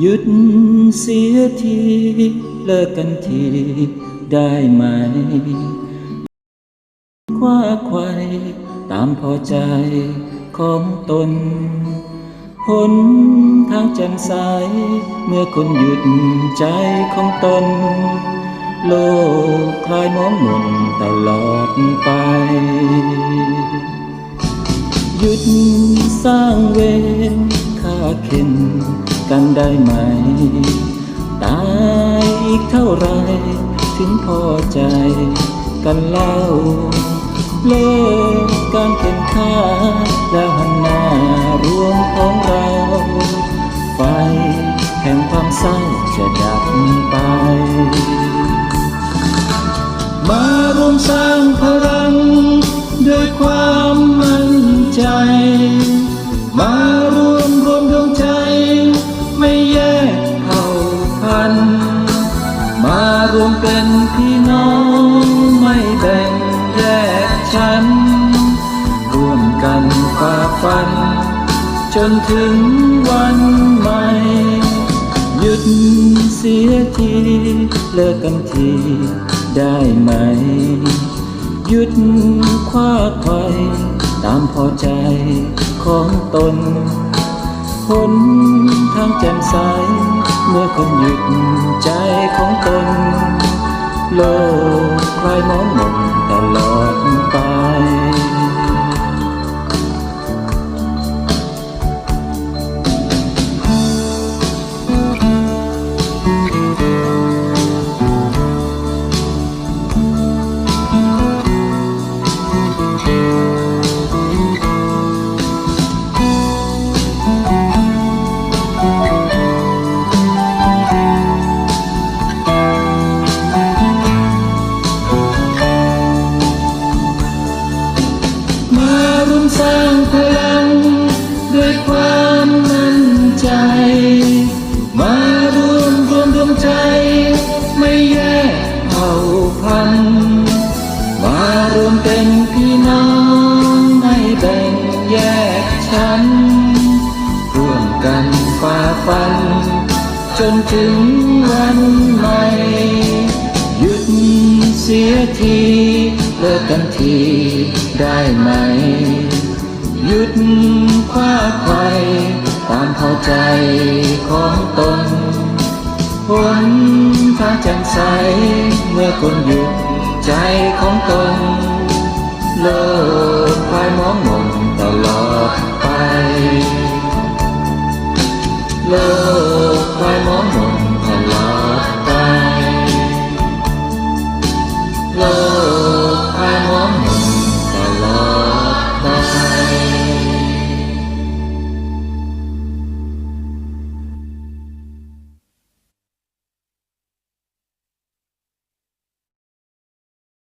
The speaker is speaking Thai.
หยุดเสียทีเลิกกันที ได้ไหม คว้าไขวายตามพอใจของตนหนทางแจ่มใสเมื่อคนหยุดใจของตน โลกคลายมองมนตลอดไป หยุดสร้างเวรค่าเข็นกันได้ไหม ตายอีกเท่าไร ถึงพอใจกันเล่า เลิกการเป็นข้าแล้วหันหน้ารวมของเรา ไฟแห่งความเศร้าจะดับไป มารวมสร้างพ นถึงวันใหม่ หยุดเสียทีเลิกกันทีได้ไหม หยุดคว้าไขวายตามพอใจของตนหนทางแจ่มใส เมื่อคนหยุดใจของตน โลกคลายมองมนตลอด ไม่แยกเผ่าพันธุ์มารวมเป็นพี่น้องไม่แบ่งแยกชั้นร่วมกันฝ่าฟัน จนถึงวันใหม่หยุดเสียทีเลิกกันทีได้ไหม หยุดคว้าไขวายตามพอใจของตน ทางแจ่มใสเมื่อคนหยุ